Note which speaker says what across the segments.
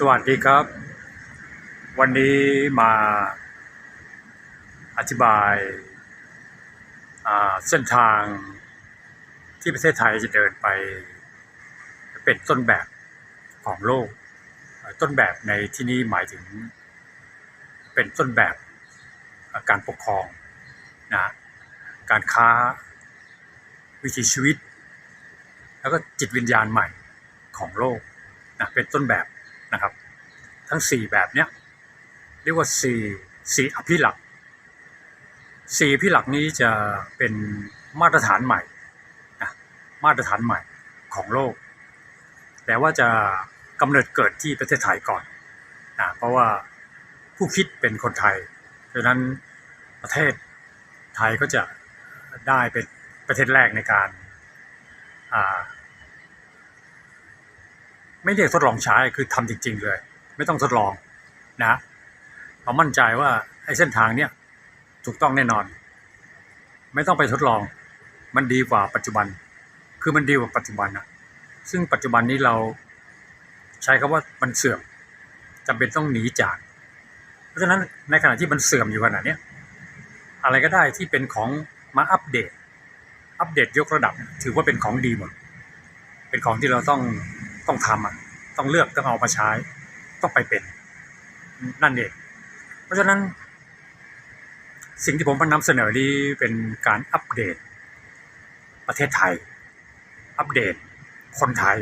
Speaker 1: สวัสดีครับ วันนี้มาอธิบายาเส้นทางที่ประเทศไทยจะเดินไป เป็นต้นแบบของโลก ต้นแบบในที่นี้หมายถึง เป็นต้นแบบการปกครองนะการค้าวิถีชีวิต แล้วก็จิตวิญญาณใหม่ของโลกนะเป็นต้นแบบ นะครับ ทั้ง 4 แบบเนี้ยเรียกว่า4 4อภิลักษ์4อภิลักนี้จะเป็นมาตรฐานใหม่นะมาตรฐานใหม่ของโลก แต่ว่าจะกำเนิดเกิดที่ประเทศไทยก่อนนะเพราะว่าผู้คิดเป็นคนไทยดังนั้นประเทศไทยก็จะได้เป็นประเทศแรกในการ ไม่เรียกทดลองใช้คือทำจริง ๆ เลย ไม่ต้องทดลองนะเรามั่นใจว่าไอ้เส้นทางเนี้ยถูกต้องแน่นอน ไม่ต้องไปทดลอง มันดีกว่าปัจจุบัน คือมันดีกว่าปัจจุบันนะซึ่งปัจจุบันนี้เราใช้คำว่ามันเสื่อมจำเป็นต้องหนีจาก เพราะฉะนั้นในขณะที่มันเสื่อมอยู่ขนาดนี้อะไรก็ได้ที่เป็นของมาอัปเดต อัปเดตยกระดับ ถือว่าเป็นของดีหมด เป็นของที่เราต้อง ต้องทำอะต้องเลือกต้องเอามาใช้ ต้องไปเป็น นั่นเอง เพราะฉะนั้น สิ่งที่ผมนำเสนอนี้เป็นการอัปเดต ประเทศไทย อัปเดตคนไทย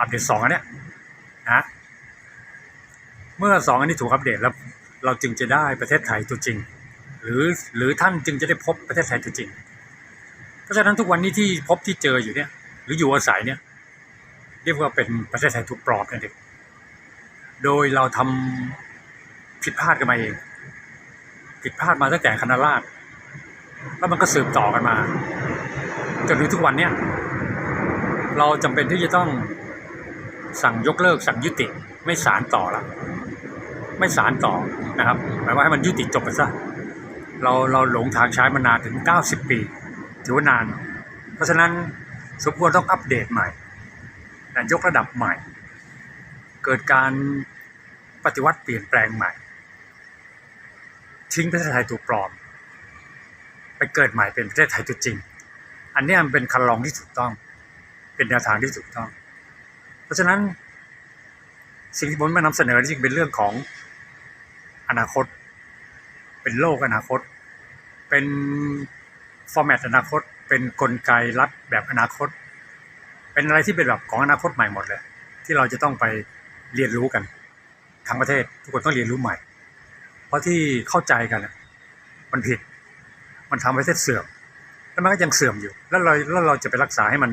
Speaker 1: อัปเดตสองอันเนี้ยนะเมื่อสองอันนี้ถูกอัปเดตแล้ว เราจึงจะได้ประเทศไทยตัวจริง หรือหรือท่านจึงจะได้พบประเทศไทยตัวจริง เพราะฉะนั้นทุกวันนี้ที่พบที่เจออยู่เนี่ย หรืออยู่อาศัยเนี่ย เรียกว่าเป็นประเทศไทยถูกปลอมนั่นเองโดยเราทำผิดพลาดกันมาเอง ผิดพลาดมาตั้งแต่คณะราษฎรแล้วมันก็สืบต่อกันมา จนถึงทุกวันเนี้ยเราจำเป็นที่จะต้องสั่งยกเลิกสั่งยุติไม่สารต่อละไม่สารต่อนะครับหมายว่าให้มันยุติจบไปซะเราเราหลงทางใช้มานานถึง 90 ปี ถือว่านาน เพราะฉะนั้นสมควรต้องอัปเดตใหม่ ยกระดับใหม่ เกิดการปฏิวัติเปลี่ยนแปลงใหม่ ทิ้งประเทศไทยตัวปลอม ไปเกิดใหม่เป็นประเทศไทยตัวจริง อันนี้มันเป็นคันลองที่ถูกต้อง เป็นแนวทางที่ถูกต้อง เพราะฉะนั้นสิ่งที่ผมมานำเสนอนี่จึงเป็นเรื่องของอนาคต เป็นโลกอนาคต เป็นฟอร์แมตอนาคต เป็นกลไกรัฐแบบอนาคต เป็นอะไรที่เป็นแบบของอนาคตใหม่หมดเลย ที่เราจะต้องไปเรียนรู้กันทั้งประเทศทุกคนต้องเรียนรู้ใหม่ เพราะที่เข้าใจกันน่ะมันผิด มันทำให้ประเทศเสื่อม แล้วมันก็ยังเสื่อมอยู่ แล้วเราแล้วเราจะไปรักษาให้มัน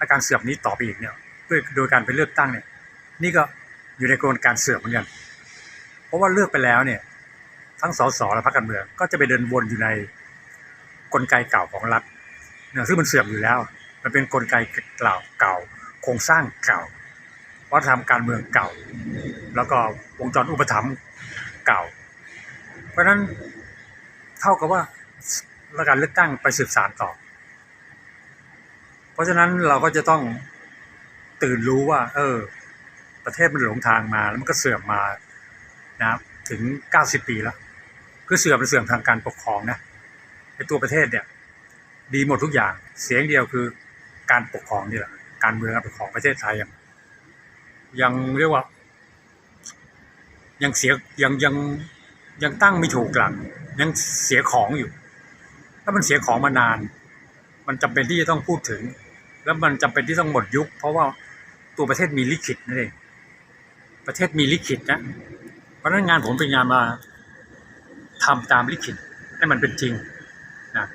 Speaker 1: อาการเสื่อมนี้ต่อไปอีกเนี่ยด้วยโดยการไปเลือกตั้งเนี่ย นี่ก็อยู่ในกระบวนการเสื่อมเหมือนกัน เพราะว่าเลือกไปแล้วเนี่ย ทั้งสสและพรรคการเมืองก็จะไปเดินวนอยู่ในกลไกเก่าของรัฐเนี่ยซึ่งมันเสื่อมอยู่แล้ว มันเป็นกลไกเก่าเก่า โครงสร้างเก่าวัฒนธรรมการเมืองเก่า แล้วก็วงจรอุปถัมภ์เก่า เพราะฉะนั้นเท่ากับว่าการเลือกตั้งไปสืบสานต่อ เพราะฉะนั้นเราก็จะต้องตื่นรู้ว่า เออ ประเทศมันหลงทางมาแล้วมันก็เสื่อมมานะครับถึง 90 ปีแล้ว คือเสื่อมเป็นเสื่อมทางการปกครองนะในตัวประเทศเนี่ย ดีหมดทุกอย่างเสียงเดียวคือ การปกครองนี่แหละ การเมืองการปกครองประเทศไทยยังยังเรียกว่า ยังเสียยังยังยังตั้งไม่ถูกหลักยังเสียของอยู่ ถ้ามันเสียของมานาน มันจำเป็นที่จะต้องพูดถึง แล้วมันจำเป็นที่ต้องหมดยุค เพราะว่าตัวประเทศมีลิขิตนั่นเองประเทศมีลิขิตนะเพราะฉะนั้นงานผมเป็นงานมาทำตามลิขิตให้มันเป็นจริงนะ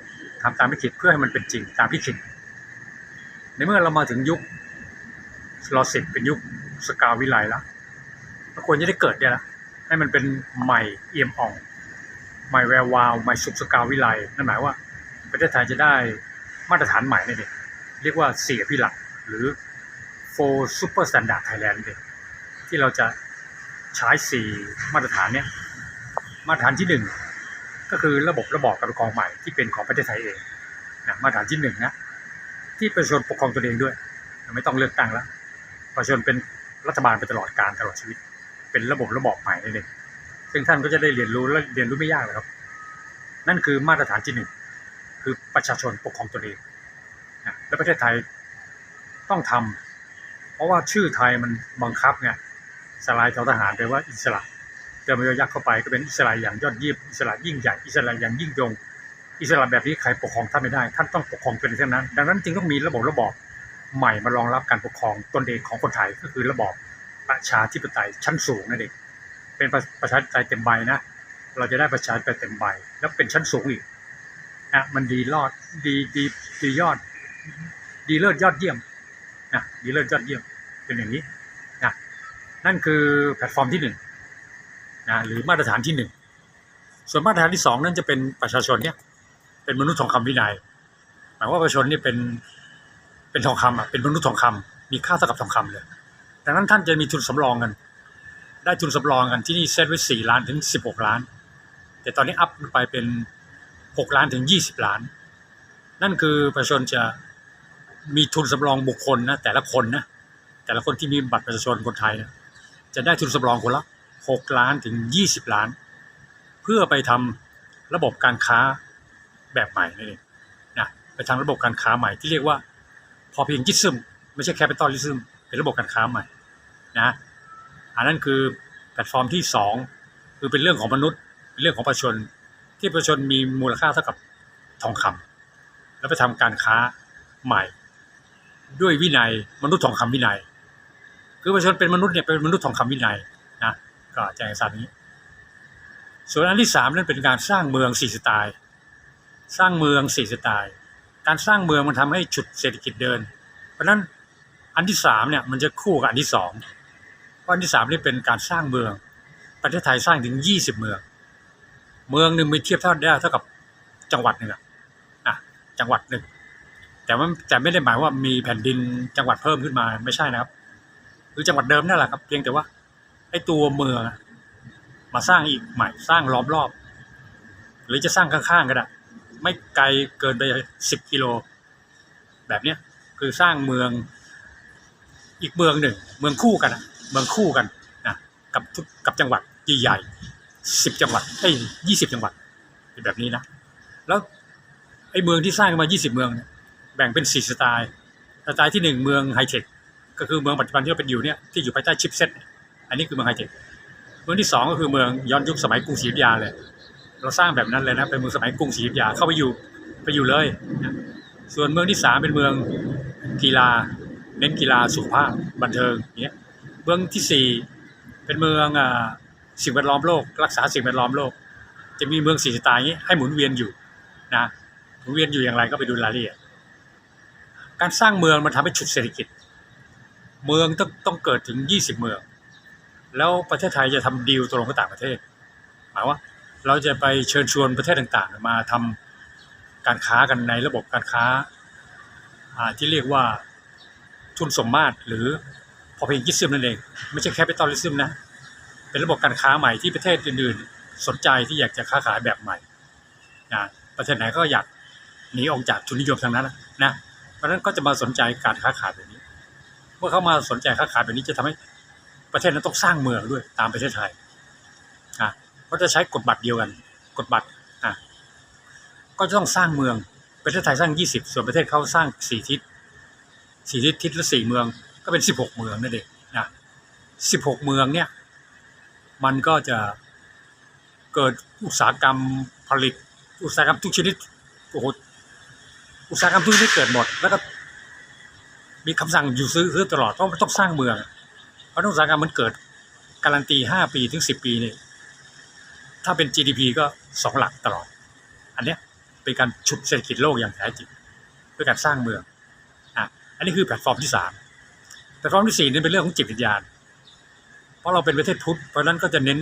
Speaker 1: ทำตามลิขิตเพื่อให้มันเป็นจริง ตามลิขิต ในเมื่อเรามาถึงยุครอสิบเป็นยุคสกาวิไลแล้วควรจะได้เกิดเนี่ยละให้มันเป็นใหม่เอี่ยมอ่อง ใหม่แวววาว ใหม่สุขสกาวิไลนั่นหมายว่า ประเทศไทยจะได้มาตรฐานใหม่นั่เองเรียกว่าเสียพิหลักหรือ four super standard Thailand เองที่เราจะใช้สี่มาตรฐานเนี้ยมาตรฐานที่หนึ่งก็คือระบบระบอบการปกครองใหม่ที่เป็นของประเทศไทยเองนะมาตรฐานที่หนึ่งนะ ที่ประชาชนปกครองตัวเองด้วย ไม่ต้องเลือกตั้งแล้วประชาชนเป็นรัฐบาลไปตลอดการตลอดชีวิต เป็นระบบระบอบใหม่นั่นเองซึ่งท่านก็จะได้เรียนรู้และเรียนรู้ไม่ยากเลยครับ นั่นคือมาตรฐานที่หนึ่งคือประชาชนปกครองตนเองนะและประเทศไทยต้องทำเพราะว่าชื่อไทยมันบังคับไงสลายทอทหารแปลว่าอิสระเติมยักษ์เข้าไปก็เป็นอิสระอย่างยอดเยี่ยมอิสระยิ่งใหญ่อิสระอย่างยิ่งยง อิสระแบบนี้ใครปกครองท่านไม่ได้ ท่านต้องปกครองตนเองเท่านั้น ดังนั้นจึงต้องมีระบบระบอบใหม่มารองรับการปกครองตนเองของคนไทยก็คือระบอบประชาธิปไตยชั้นสูงนั่นเองเป็นประประชาธิปไตยเต็มใบนะเราจะได้ประชาธิปไตยเต็มใบแล้วเป็นชั้นสูงอีกนะมันดีรอดดีดีดียอด ดีเลิศยอดเยี่ยมนะดีเลิศยอดเยี่ยมเป็นอย่างนี้นะนั่นคือแพลตฟอร์มที่หนึ่งนะหรือมาตรฐานที่หนึ่งส่วนมาตรฐานที่สองนั่นจะเป็นประชาชนเนี่ย เป็นมนุษย์ทองคำวินัยหมายว่าประชาชนนี่เป็นเป็นทองคำอะเป็นมนุษย์ทองคำมีค่าเท่ากับทองคำเลยดังนั้นท่านจะมีทุนสำรองกัน ได้ทุนสำรองกันที่นี่เซตไว้สี่ล้านถึงสิบหกล้าน แต่ตอนนี้อัพไปเป็นหกล้านถึงยี่สิบล้าน นั่นคือประชาชนจะมีทุนสำรองบุคคลนะแต่ละคนนะแต่ละคนที่มีบัตรประชาชนคนไทยนะจะได้ทุนสำรองคนละหกล้านถึงยี่สิบล้าน เพื่อไปทำระบบการค้า แบบใหม่นั่นเองนะไปทางระบบการค้าใหม่ที่เรียกว่าพอเพียงจิซึมไม่ใช่แคปิตอลลิซึมเป็นระบบการค้าใหม่นะอันนั้นคือแพลตฟอร์มที่สองคือเป็นเรื่องของมนุษย์เป็นเรื่องของประชาชนที่ประชาชนมีมูลค่าเท่ากับทองคำแล้วไปทำการค้าใหม่ ด้วยวินัยมนุษย์ทองคำวินัย คือประชาชนเป็นมนุษย์เนี่ยเป็นมนุษย์ทองคำวินัยนะก็แจ้งสารนี้ ส่วนอันที่สามนั่นเป็นการสร้างเมืองสี่สไตล์ สร้างเมืองสี่สไตล์ การสร้างเมืองมันทำให้ฉุดเศรษฐกิจเดิน เพราะฉะนั้นอันที่สามเนี่ยมันจะคู่กับอันที่สองเพราะอันที่สามนี่เป็นการสร้างเมือง ประเทศไทยสร้างถึงยี่สิบเมือง เมืองหนึ่งมีเทียบเท่าได้เท่ากับจังหวัดหนึ่งอะอะจังหวัดหนึ่งแต่ว่าแต่ไม่ได้หมายว่ามีแผ่นดินจังหวัดเพิ่มขึ้นมาไม่ใช่นะครับคือจังหวัดเดิมนั่นแหละครับ เพียงแต่ว่าไอ้ตัวเมืองมาสร้างอีกใหม่สร้างล้อมรอบ หรือจะสร้างข้างๆก็ได้ ไม่ไกลเกินไปสิบกิโล แบบเนี้ยคือสร้างเมืองอีกเมืองหนึ่ง เมืองคู่กันเมืองคู่กันนะกับทุกกับจังหวัดใหญ่สิบจังหวัดไอ้ยี่สิบจังหวัดเป็นแบบนี้นะ แล้วไอ้เมืองที่สร้างมายี่สิบเมือง แบ่งเป็นสี่สไตล์สไตล์ที่หนึ่งเมืองไฮเทคก็คือเมืองปัจจุบันที่เราเป็นอยู่เนี่ยที่อยู่ภายใต้ชิปเซ็ตอันนี้คือเมืองไฮเทคเมืองที่สองก็คือเมืองย้อนยุคสมัยกรุงศรีอยุธยาเลย เราสร้างแบบนั้นเลยนะเป็นเมืองสมัยกรุงศรีอยุธยาเข้าไปอยู่ไปอยู่เลยนะส่วนเมืองที่สามเป็นเมืองกีฬา เน้นกีฬาสุขภาพบันเทิงเนี้ยเมืองที่สี่เป็นเมืองสิ่งแวดล้อมโลก รักษาสิ่งแวดล้อมโลก จะมีเมืองสี่สไตล์นี้ให้หมุนเวียนอยู่นะหมุนเวียนอยู่อย่างไรก็ไปดูรายละเอียดการสร้างเมืองมันทำให้ฉุดเศรษฐกิจ เมืองต้องต้องเกิดถึงยี่สิบเมือง แล้วประเทศไทยจะทำดีลตรงกับต่างประเทศหมายว่า เราจะไปเชิญชวนประเทศต่างๆ มาทำการค้ากันในระบบการค้าที่เรียกว่าทุนสมมาตรหรือพอเพียงยิซึมนั่นเอง ไม่ใช่แคปิตอลิซึมนะเป็นระบบการค้าใหม่ที่ประเทศอื่นๆ สนใจที่อยากจะค้าขายแบบใหม่นะประเทศไหนก็อยากหนีออกจากทุนนิยมทางนั้นนะเพราะฉะนั้นก็จะมาสนใจการค้าขายแบบนี้ เมื่อเขามาสนใจค้าขายแบบนี้จะทำให้ประเทศนั้นต้องสร้างเมืองด้วยตามประเทศไทยอะ ก็จะใช้กฎบัตรเดียวกัน กฎบัตรอะก็จะต้องสร้างเมืองประเทศไทยสร้างยี่สิบส่วนประเทศเขาสร้างสี่ทิศสี่ทิศทิศละสี่เมือง ก็เป็นสิบหกเมืองนั่นเองนะสิบหกเมืองเนี่ยมันก็จะเกิดอุตสาหกรรมผลิต อุตสาหกรรมทุกชนิดโอ้โหอุตสาหกรรมทุกชนิดเกิดหมด แล้วก็มีคำสั่งอยู่ซื้อซื้อตลอดเพราะมันต้องสร้างเมืองเพราะอุตสาหกรรมมันเกิดการันตีห้าปีถึงสิบปีนี่ ถ้าเป็น GDP ก็สองหลักตลอด อันเนี้ยเป็นการฉุดเศรษฐกิจโลกอย่างแท้จริงด้วยการสร้างเมืองอะอันนี้คือแพลตฟอร์มที่สามแพลตฟอร์มที่สี่นี่เป็นเรื่องของจิตวิญญาณ เพราะเราเป็นประเทศพุทธเพราะนั้นก็จะเน้น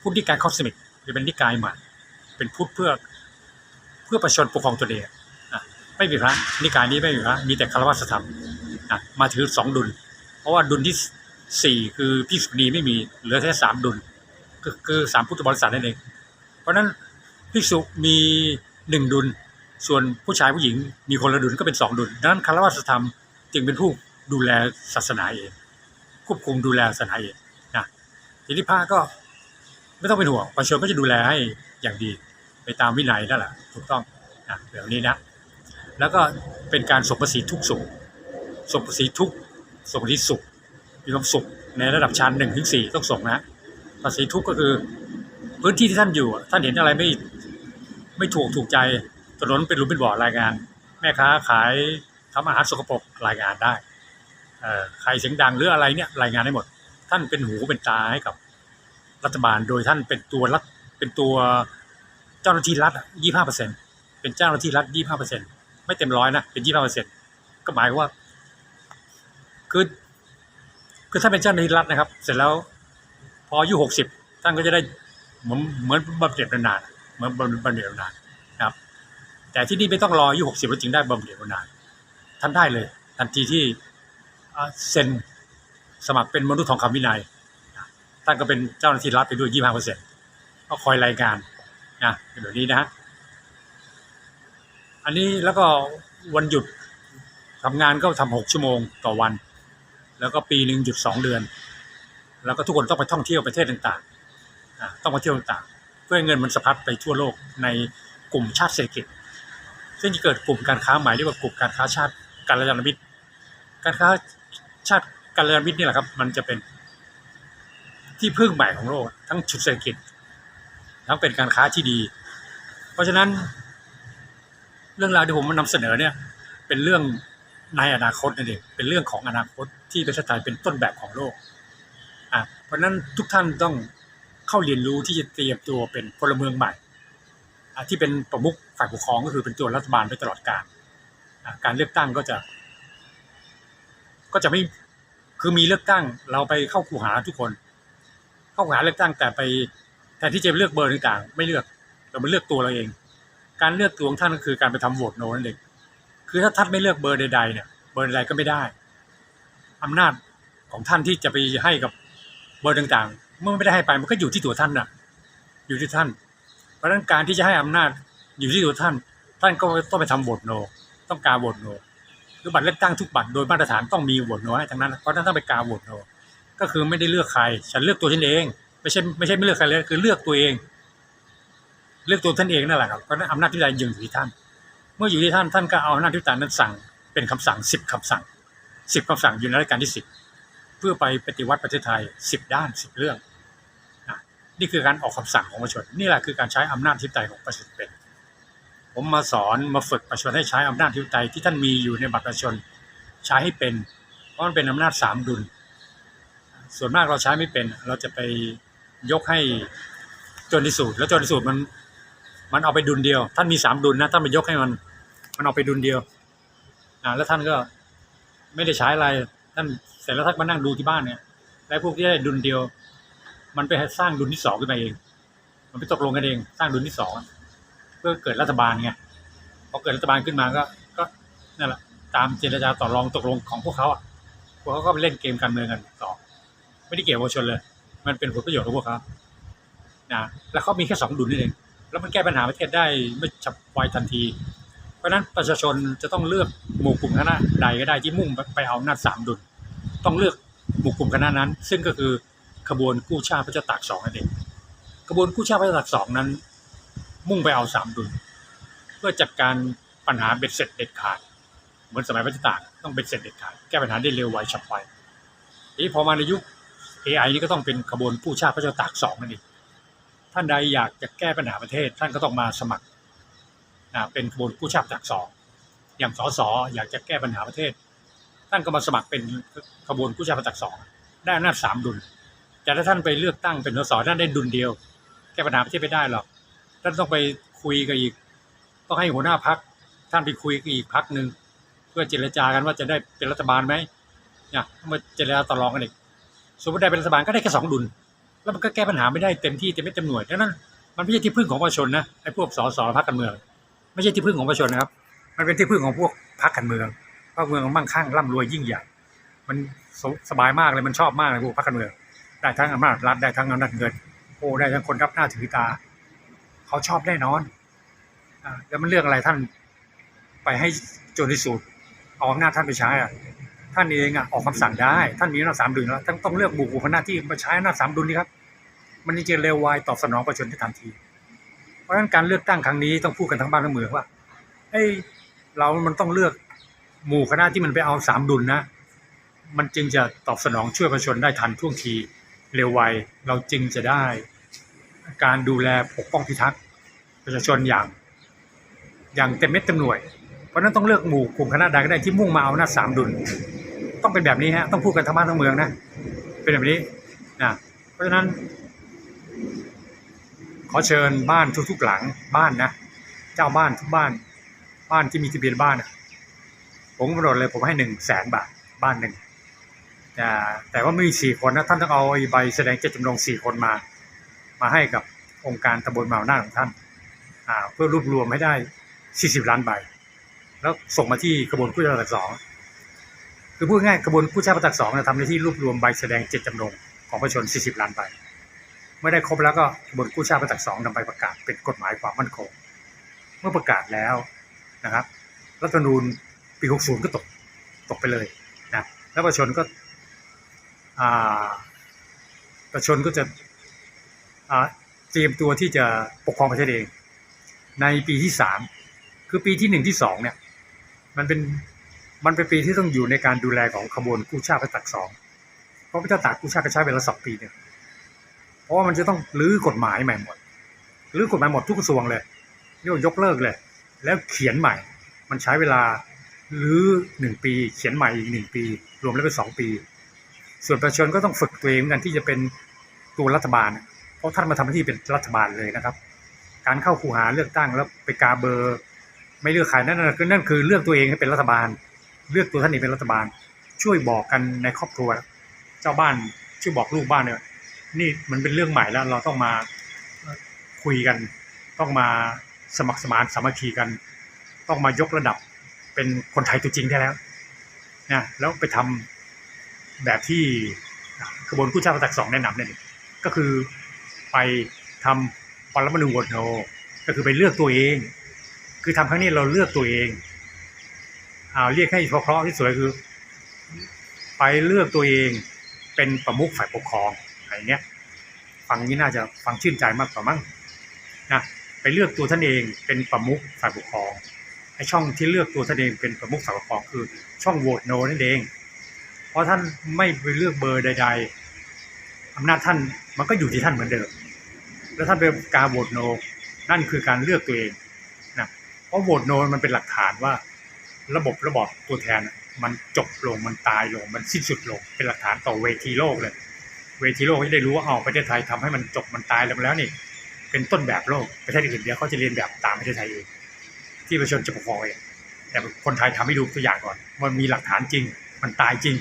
Speaker 1: พุทธิการคอสมิกจะเป็นนิกายใหม่เป็นพุทธเพื่อเพื่อประชาชนปกครองตัวเองอะไม่มีพระนิกายนี้ไม่มีพระมีแต่คารวะธรรมอะมาถือสองดุล เพราะว่าดุลที่สี่คือพิสุณีไม่มีเหลือแค่สามดุล คือสามพุทธบริษัทนั่นเอง เพราะนั้นภิกษุมีหนึ่งดุล ส่วนผู้ชายผู้หญิงมีคนละดุลก็เป็นสองดุลดังนั้นคารวะธรรมจึงเป็นผู้ดูแลศาสนาเอง ควบคุมดูแลศาสถาเอกนะทีนี้พระก็ไม่ต้องเป็นห่วงประชาชนก็จะดูแลให้อย่างดี ไปตามวินัยนั่นแหละถูกต้องนะแบบนี้นะแล้วก็เป็นการส่งภาษีทุกสุขส่งภาษีทุกส่งภาษีสุขมีความสุขในระดับชั้นหนึ่งถึงสี่ต้องส่งนะ ภาษีทุกก็คือ พื้นที่ที่ท่านอยู่ ท่านเห็นอะไรไม่ไม่ถูกถูกใจถนนเป็นหลุมเป็นบ่อรายงาน แม่ค้าขายทำอาหารสกปรกรายงานได้ใครเสียงดังหรืออะไรเนี่ยรายงานได้หมด ท่านเป็นหูเป็นตาให้กับรัฐบาล โดยท่านเป็นตัวรัฐเป็นตัวเจ้าหน้าที่รัฐยี่ห้าเปอร์เซ็นเป็นเจ้าหน้าที่รัฐยี่ห้าเปอร์เซ็นไม่เต็มร้อยนะเป็นยี่ห้าเปอร์เซ็นก็หมายว่าคือคือถ้าเป็นเจ้าหน้าที่รัฐนะครับ เสร็จแล้ว ออายุหกสิบท่านก็จะได้เหมือนเหมือนบำเหน็จบำนาญเหมือนบำเหน็จบำนาญนะครับ แต่ที่นี่ไม่ต้องรออายุหกสิบแล้วจึงได้บำเหน็จบำนาญท่านได้เลย ทันทีที่เซ็นสมัครเป็นมนุษย์ทองคำวินัยท่านก็เป็นเจ้าหน้าที่รัฐไปด้วยยี่ห้าเปอร์เซ็นต์ก็คอยรายงานนะเป็นแบบนี้นะฮะอันนี้แล้วก็วันหยุดทำงานก็ทำหกชั่วโมงต่อวัน แล้วก็ปีหนึ่งหยุดสองเดือน แล้วก็ทุกคนต้องไปท่องเที่ยวประเทศต่างๆ ต้องไปเที่ยวต่างๆ เพื่อให้เงินมันสะพัดไปทั่วโลกในกลุ่มชาติเศรษฐกิจ ซึ่งจะเกิดกลุ่มการค้าใหม่เรียกว่ากลุ่มการค้าชาติการยานมิตร การค้าชาติการยานมิตรนี่แหละครับ มันจะเป็นที่พึ่งใหม่ของโลก ทั้งชุดเศรษฐกิจ ทั้งเป็นการค้าที่ดี เพราะฉะนั้น เรื่องราวที่ผมมานำเสนอเนี่ยเป็นเรื่องในอนาคตนั่นเองเป็นเรื่องของอนาคตที่ประเทศไทยเป็นต้นแบบของโลก เพราะนั้นทุกท่านต้องเข้าเรียนรู้ที่จะเตรียมตัวเป็นพลเมืองใหม่ ที่เป็นประมุขฝ่ายปกครองก็คือเป็นตัวรัฐบาลไปตลอดกาลการเลือกตั้งก็จะ ก็จะไม่คือมีเลือกตั้ง เราไปเข้าคูหาทุกคน เข้าคูหาเลือกตั้งแต่ไปแทนที่จะเลือกเบอร์ต่างๆ ไม่เลือกเราไปเลือกตัวเราเอง การเลือกตัวของท่านก็คือการไปทำโหวตโนนั่นเองคือถ้าท่านไม่เลือกเบอร์ใดๆเนี่ยเบอร์ใดก็ไม่ได้อำนาจของท่านที่จะไปให้กับ บอร์ต่างๆ เมื่อไม่ได้ให้ไปมันก็อยู่ที่ตัวท่านน่ะ อยู่ที่ท่าน เพราะฉะนั้นการที่จะให้อำนาจอยู่ที่ตัวท่าน ท่านก็ต้องไปทำโหวตโน ต้องการโหวตโนหรือบัตรเลือกตั้งทุกบัตรโดยมาตรฐานต้องมีโหวตโนให้ทั้งนั้น เพราะนั้นต้องไปกาโหวตโน ก็คือไม่ได้เลือกใคร ฉันเลือกตัวฉันเอง ไม่ใช่ไม่ใช่ไม่เลือกใครเลยคือเลือกตัวเอง เลือกตัวท่านเองนั่นแหละครับเพราะนั้นอำนาจที่ใดยืนอยู่ที่ท่าน เมื่ออยู่ที่ท่านท่านก็เอาอำนาจที่ท่านนั้นสั่งเป็นคำสั่งสิบคำสั่งสิบคำสั่งอยู่ในรายการที่สิบ พื่อไปปฏิวัติประเทศไทยสิบด้านสิบเรื่อง นี่คือการออกคำสั่งของประชาชน นี่แหละคือการใช้อำนาจทิปไตยของประชาชนเป็นผมมาสอนมาฝึกประชาชนให้ใช้อำนาจทิปไตยที่ท่านมีอยู่ในบัตรประชาชนใช้ให้เป็น เพราะมันเป็นอำนาจสามดุล ส่วนมากเราใช้ไม่เป็น เราจะไปยกให้จนที่สุดแล้วจนที่สุดมันมันเอาไปดุลเดียว ท่านมีสามดุลนะท่านไปยกให้มัน มันเอาไปดุลเดียวอ่าแล้วท่านก็ไม่ได้ใช้อะไร ท่านเสร็จแล้วท่านมานั่งดูที่บ้านเนี่ยแล้วพวกที่ได้ดุลเดียว มันไปสร้างดุลที่สองขึ้นมาเอง มันไปตกลงกันเอง สร้างดุลที่สองเพื่อเกิดรัฐบาลไงพอเกิดรัฐบาลขึ้นมาก็ ก็นั่นแหละตามเจรจาต่อรองตกลงของพวกเขาอะพวกเขาก็ไปเล่นเกมการเมืองกันต่อ ไม่ได้เกี่ยวกับประชาชนเลย มันเป็นผลประโยชน์ของพวกเขานะแล้วเขามีแค่สองดุลนี่เองแล้วมันแก้ปัญหาประเทศได้ไม่ฉับไวทันที ราะฉะนั้นประชาชนจะต้องเลือกหมู่กลุ่มคณะใดก็ได้ที่มุ่งไปเอาอำนาสามดุลต้องเลือกหมู่กลุ่มคณะนั้น ซึ่งก็คือขบวนกู้ชาติพระเจ้าตากสองนั่นเองขบวนกู้ชาติพระเจ้าตากสองนั้น มุ่งไปเอาสามดุลเพื่อจัดการปัญหาเบ็ดเสร็จเด็ดขาด เหมือนสมัยพระเจ้าตากต้องเบ็ดเสร็จเด็ดขาดแก้ปัญหาได้เร็วไวฉับไวทีนี้พอมาในยุค AI นี่ก็ต้องเป็นขบวนกู้ชาติพระเจ้าตากสองนั่นเองท่านใดอยากจะแก้ปัญหาประเทศ ท่านก็ต้องมาสมัคร นะเป็นขบวนกู้ชาติจากสองอย่างสสอยากจะแก้ปัญหาประเทศ ท่านก็มาสมัครเป็นขบวนกู้ชาติจากสองได้อำนาจสามดุลแต่ถ้าท่านไปเลือกตั้งเป็นสสท่านได้ดุลเดียว แก้ปัญหาประเทศไม่ได้หรอกท่านต้องไปคุยกับอีก ต้องให้หัวหน้าพักท่านไปคุยกับอีกพักหนึ่งเพื่อเจรจากันว่าจะได้เป็นรัฐบาลไหมเนี่ยมาเจรจาต่อรองกันอีกสมมติได้เป็นรัฐบาลก็ได้แค่สองดุลแล้วมันก็แก้ปัญหาไม่ได้เต็มที่เต็มเม็ดเต็มหน่วยดังนั้นมันไม่ใช่ที่พึ่งของประชาชนนะไอ้พวกสสพรรคการเมือง ไม่ใช่ที่พึ่งของประชาชนนะครับ มันเป็นที่พึ่งของพวกพรรคการเมืองพรรคเมืองมั่งคั่งร่ำรวยยิ่งใหญ่ มันสสบายมากเลยมันชอบมากเลยพวกพรรคการเมืองได้ทั้งอำนาจรัฐได้ทั้งอำนาจเงินโอ้ได้ทั้งคนรับหน้าถือตา เขาชอบแน่นอนอ่าแล้วมันเรื่องอะไรท่านไปให้จนที่สุดเอาอำนาจท่านไปใช้อะท่านเองอะออกคำสั่งได้ ท่านมีอำนาจสามดุลแล้วท่านต้องเลือกบุคคลหน้าที่มาใช้อำนาจสามดุลนี่ครับ มันจะเร็วไวตอบสนองประชาชนได้ทันที เพราะฉะนั้นการเลือกตั้งครั้งนี้ต้องพูดกันทั้งบ้านทั้งเมืองว่าเอ้ยเรามันต้องเลือกหมู่คณะที่มันไปเอาสามดุลนะ มันจึงจะตอบสนองช่วยประชาชนได้ทันท่วงทีเร็วไวเราจึงจะได้ การดูแลปกป้องพิทักษ์ประชาชนอย่าง อย่างเต็มเม็ดเต็มหน่วย เพราะฉะนั้นต้องเลือกหมู่กลุ่มคณะใดก็ได้ที่มุ่งมาเอาหน้าสามดุล ต้องเป็นแบบนี้ฮะต้องพูดกันทั้งบ้านทั้งเมืองนะ เป็นแบบนี้นะเพราะฉะนั้น อเชิญบ้านทุกๆหลังบ้านนะ เจ้าบ้านทุกบ้าน บ้านที่มีทะเบียนบ้านอะผมกำหนดเลยผมให้หนึ่งแสนบาทบ้านหนึ่งแต่แต่ว่าไม่มีสี่คนนะท่านต้องเอาใบแสดงเจตจำนงสี่คนมา มาให้กับองค์การตำบลมาหน้าของท่านเพื่อรวบรวมให้ได้สี่สิบล้านใบ แล้วส่งมาที่กระบวนกู้ชาติประตักสองคือพูดง่ายกระบวนกู้ชาติประตักสองเนี่ยทำหน้าที่รวบรวมใบแสดงเจตจำนงของประชาชน40ล้านใบ มื่อได้ครบแล้วก็บวนกู้ชาติประตักสองนำไปประกาศเป็นกฎหมายความมั่นคง เมื่อประกาศแล้วนะครับรัฐธรรมนูญปี60ก็ตกตกไปเลยนะแล้วประชาชนก็ประชาชนก็จะเตรียมตัวที่จะปกครองประเทศเอง ในปีที่สามคือปีที่หนึ่งที่สองเนี่ยมันเป็นมันเป็นปีที่ต้องอยู่ในการดูแลของขบวนกู้ชาติพระตักสองเพราะพระเจ้าตากกู้ชาติก็ใช้เวลาสองปีเนี่ย เพราะว่ามันจะต้องรื้อกฎหมายใหม่หมดรื้อกฎหมายหมดทุกกระทรวงเลยเรียกว่ายกเลิกเลย แล้วเขียนใหม่ มันใช้เวลารื้อหนึ่งปี เขียนใหม่อีกหนึ่งปี รวมแล้วเป็นสองปี ส่วนประชาชนก็ต้องฝึกตัวเองเหมือนกันที่จะเป็นตัวรัฐบาล เพราะท่านมาทำหน้าที่เป็นรัฐบาลเลยนะครับ การเข้าคูหาเลือกตั้งแล้วไปกาเบอร์ ไม่เลือกใครนั่นนะคือนั่นคือเลือกตัวเองให้เป็นรัฐบาล เลือกตัวท่านเองเป็นรัฐบาล ช่วยบอกกันในครอบครัว เจ้าบ้านช่วยบอกลูกบ้านเนี่ย นี่มันเป็นเรื่องใหม่แล้วเราต้องมาคุยกัน ต้องมาสมัครสมานสามัคคีกัน ต้องมายกระดับเป็นคนไทยตัวจริงได้แล้วนะแล้วไปทำแบบที่ขบวนผู้ชาติประตักสองแนะนำเนี่ยก็คือไปทำปรมาณูวตโนก็คือไปเลือกตัวเอง คือทำครั้งนี้เราเลือกตัวเองเอาเรียกให้เพราะๆที่สวยคือ ไปเลือกตัวเองเป็นประมุขฝ่ายปกครอง อะไรเงี้ยฟังนี้น่าจะฟังชื่นใจมากกว่ามั้งนะไปเลือกตัวท่านเองเป็นประมุขฝ่ายปกครองไอช่องที่เลือกตัวท่านเองเป็นประมุขฝ่ายปกครองคือ ช่องโหวตโนนั่นเอง เพราะท่านไม่ไปเลือกเบอร์ใด ๆอำนาจท่านมันก็อยู่ที่ท่านเหมือนเดิม แล้วท่านไปกาโหวตโน นั่นคือการเลือกตัวเองนะเพราะโหวตโนมันเป็นหลักฐานว่า ระบบระบอบตัวแทนมันจบลงมันตายลงมันสิ้นสุดลงเป็นหลักฐานต่อเวทีโลกเลย วทีโลกก็จะได้รู้ว่าเอาประเทศไทยทำให้มันจบมันตายลงแล้วนี่ เป็นต้นแบบโลกประเทศอื่นเดียวเขาจะเรียนแบบตามประเทศไทยเองที่ประชาชนจะปกครองเองแต่คนไทยทำให้ดูตัวอย่างก่อน มันมีหลักฐานจริง มันตายจริง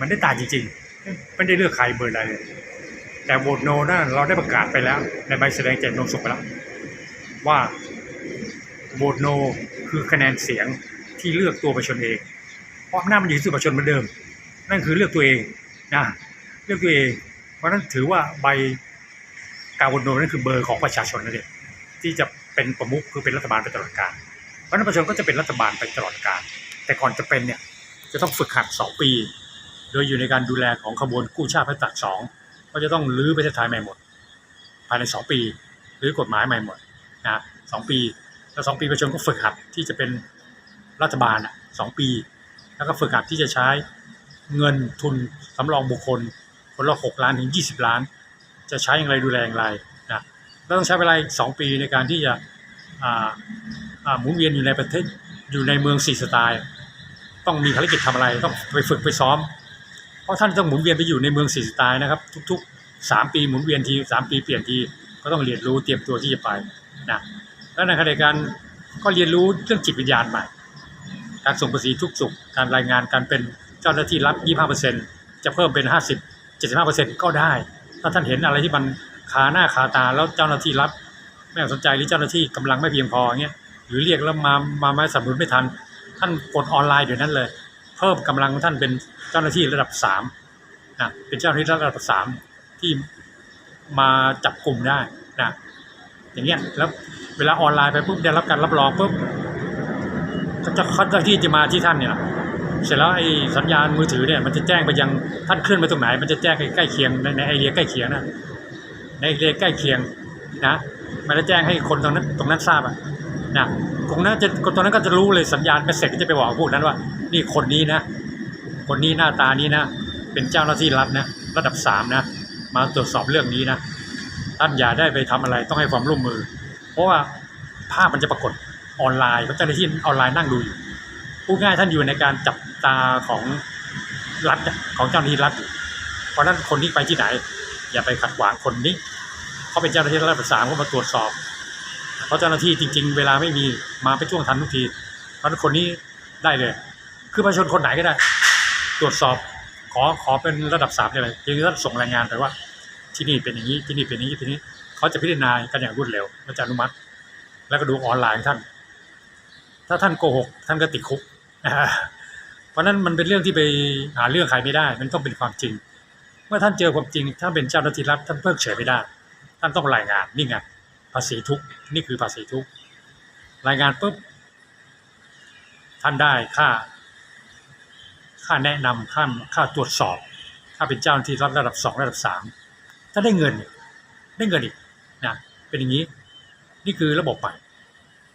Speaker 1: มันได้ตายจริงๆไม่ได้เลือกใครเบอร์ใดเลยแต่โหวตโนนั่นเราได้ประกาศไปแล้ว ในใบแสดงเจตจำนงส่งไปแล้วว่าโหวตโนคือคะแนนเสียงที่เลือกตัวประชาชนเอง เพราะอำนาจมันอยู่ที่ประชาชนเหมือนเดิม นั่นคือเลือกตัวเองนะ เลือกตัวเอง เพราะนั้นถือว่าใบการโหวตโนนั่นคือเบอร์ของประชาชนนั่นเองที่จะเป็นประมุขคือเป็นรัฐบาลไปตลอดกาลเพราะฉะนั้นประชาชนก็จะเป็นรัฐบาลไปตลอดกาลแต่ก่อนจะเป็นเนี่ยจะต้องฝึกหัดสองปี โดยอยู่ในการดูแลของขบวนกู้ชาติพัฒนาสองก็จะต้องรื้อประเทศไทยใหม่หมด ภายในสองปีหรือกฎหมายใหม่หมดนะสองปีแล้วสองปีประชาชนก็ฝึกหัดที่จะเป็นรัฐบาลอะสองปี แล้วก็ฝึกหัดที่จะใช้เงินทุนสำรองบุคคล คนละหกล้านถึงยี่สิบล้าน จะใช้อย่างไรดูแลอย่างไรนะแล้วต้องใช้เวลาอีกสองปีในการที่จะหมุนเวียนอยู่ในประเทศอยู่ในเมืองสี่สไตล์ต้องมีภารกิจทำอะไรต้องไปฝึกไปซ้อม เพราะท่านต้องหมุนเวียนไปอยู่ในเมืองสี่สไตล์นะครับ ทุกๆสามปีหมุนเวียนทีสามปีเปลี่ยนทีก็ต้องเรียนรู้เตรียมตัวที่จะไปนะแล้วในขณะเดียวกันก็เรียนรู้เรื่องจิตวิญญาณใหม่ การส่งภาษีทุกสุขการรายงานการเป็นเจ้าหน้าที่รัฐ25%จะเพิ่มเป็น 50 75%ก็ได้ ถ้าท่านเห็นอะไรที่มันคาหน้าคาตาแล้วเจ้าหน้าที่รัฐไม่สนใจหรือเจ้าหน้าที่กำลังไม่เพียงพออย่างเงี้ยหรือเรียกแล้วมามาไม่สนับสนุนไม่ทัน ท่านกดออนไลน์เดี๋ยวนั้นเลย เพิ่มกำลังของท่านเป็นเจ้าหน้าที่ระดับสามนะเป็นเจ้าหน้าที่ระดับสามที่มาจับกลุ่มได้นะอย่างเงี้ยแล้วเวลาออนไลน์ไปปุ๊บได้รับการรับรองปุ๊บเขาจะเขาจะที่จะมาที่ท่านเนี่ยนะ เสร็จแล้วไอ้สัญญาณมือถือเนี่ยมันจะแจ้งไปยังท่านเคลื่อนไปตรงไหน มันจะแจ้งใกล้เคียงในในไอเดียใกล้เคียงนะในไอเดียใกล้เคียงนะมันจะแจ้งให้คนตรงนั้นตรงนั้นทราบอะนะตรงนั้นจะตรงนั้นก็จะรู้เลยสัญญาณเมสเซจก็จะไปบอกพวกนั้นว่า นี่คนนี้นะ คนนี้หน้าตานี้นะ เป็นเจ้าหน้าที่รัฐนะระดับสามนะมาตรวจสอบเรื่องนี้นะท่านอย่าได้ไปทำอะไรต้องให้ความร่วมมือ เพราะว่าภาพมันจะปรากฏออนไลน์เพราะเจ้าหน้าที่ออนไลน์นั่งดูอยู่ พูดง่ายท่านอยู่ในการจับตาของรัฐของเจ้าหน้าที่รัฐอยู่เพราะนั้นคนที่ไปที่ไหน อย่าไปขัดขวางคนนี้เขาเป็นเจ้าหน้าที่ระดับสามเขามาตรวจสอบ เพราะเจ้าหน้าที่จริง ๆ เวลาไม่มีมาไปช่วงทันทุกที เพราะนั้นคนนี้ได้เลย คือประชาชนคนไหนก็ได้ ตรวจสอบขอขอเป็นระดับสามได้เลยเพียงแต่ท่านส่งรายงานไปว่า ที่นี่เป็นอย่างนี้ที่นี่เป็นอย่างนี้ที่นี้เขาจะพิจารณากันอย่างรวดเร็วและจะอนุมัติ แล้วก็ดูออนไลน์ท่าน ถ้าท่านโกหกท่านก็ติดคุก เพราะนั้นมันเป็นเรื่องที่ไปหาเรื่องใครไม่ได้ มันต้องเป็นความจริง เมื่อท่านเจอความจริงท่าเป็นเจ้าหน้าที่รัฐท่านเพิกเฉยไม่ได้ ท่านต้องรายงานนี่ไงภาษีทุกนี่คือภาษีทุกรายงานปุ๊บท่านได้ค่า ค่าแนะนำค่าค่าตรวจสอบ ถ้าเป็นเจ้าหน้าที่รัฐระดับสองระดับสามถ้าได้เงินอีกได้เงินอีกนะเป็นอย่างนี้ นี่คือระบบใหม่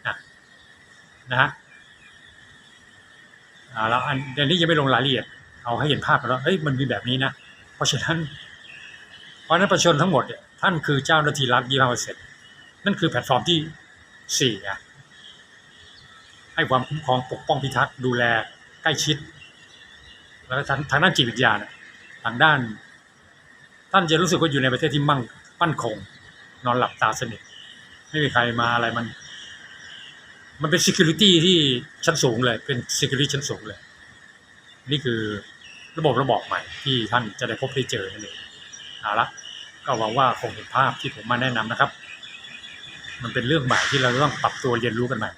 Speaker 1: นะนะฮะ แล้วอันเดี๋ยวนี้ยังไม่ลงรายละเอียด เอาให้เห็นภาพกันว่าเฮ้ยมันมีแบบนี้นะ เพราะฉะนั้น เพราะฉะนั้นประชาชนทั้งหมดเนี่ยท่านคือเจ้าหน้าที่รัฐยี่ห้าเปอร์เซ็นต์นั่นคือแพลตฟอร์มที่สี่ไงให้ความคุ้มครองปกป้องพิทักษ์ดูแลใกล้ชิด แล้วก็ทางทางด้านจิตวิทยาเนี่ยทางด้าน ท่านจะรู้สึกว่าอยู่ในประเทศที่มั่งมั่นคง นอนหลับตาสนิทไม่มีใครมาอะไรมัน มันเป็น security ที่ชั้นสูงเลย เป็น security ชั้นสูงเลย นี่คือระบบระบอบใหม่ที่ท่านจะได้พบได้เจอนั่นเองเอาละก็หวังว่าคงเห็นภาพที่ผมมาแนะนำนะครับ มันเป็นเรื่องใหม่ที่เราต้องปรับตัวเรียนรู้กันใหม่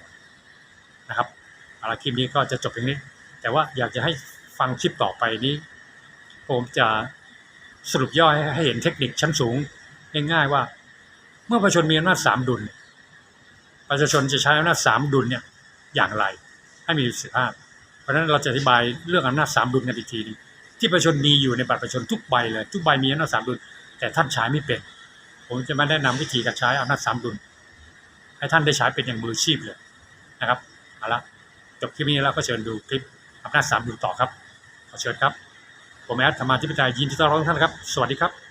Speaker 1: นะครับเอาละคลิปนี้ก็จะจบเพียงนี้ แต่ว่าอยากจะให้ฟังคลิปต่อไปนี้ ผมจะสรุปย่อยให้เห็นเทคนิคชั้นสูงง่ายๆว่า เมื่อประชาชนมีอำนาจสามดุลเนี่ย ประชาชนจะใช้อำนาจสามดุลเนี่ยอย่างไร ให้มีประสิทธิภาพ เพราะฉะนั้นเราจะอธิบายเรื่องอำนาจสามดุลกันอีกทีนึงที่ประชาชนมีอยู่ในบัตรประชาชนทุกใบเลยทุกใบมีอำนาจสามดุลแต่ท่านใช้ไม่เป็น ผมจะมาแนะนำวิธีการใช้อำนาจสามดุลให้ท่านได้ใช้เป็นอย่างมืออาชีพเลยนะครับเอาละจบคลิปนี้แล้วก็เชิญดูคลิปอำนาจสามดุลต่อครับขอเชิญครับผมแอดธรรมาธิปไตยยินดีต้อนรับทุกท่านครับ สวัสดีครับ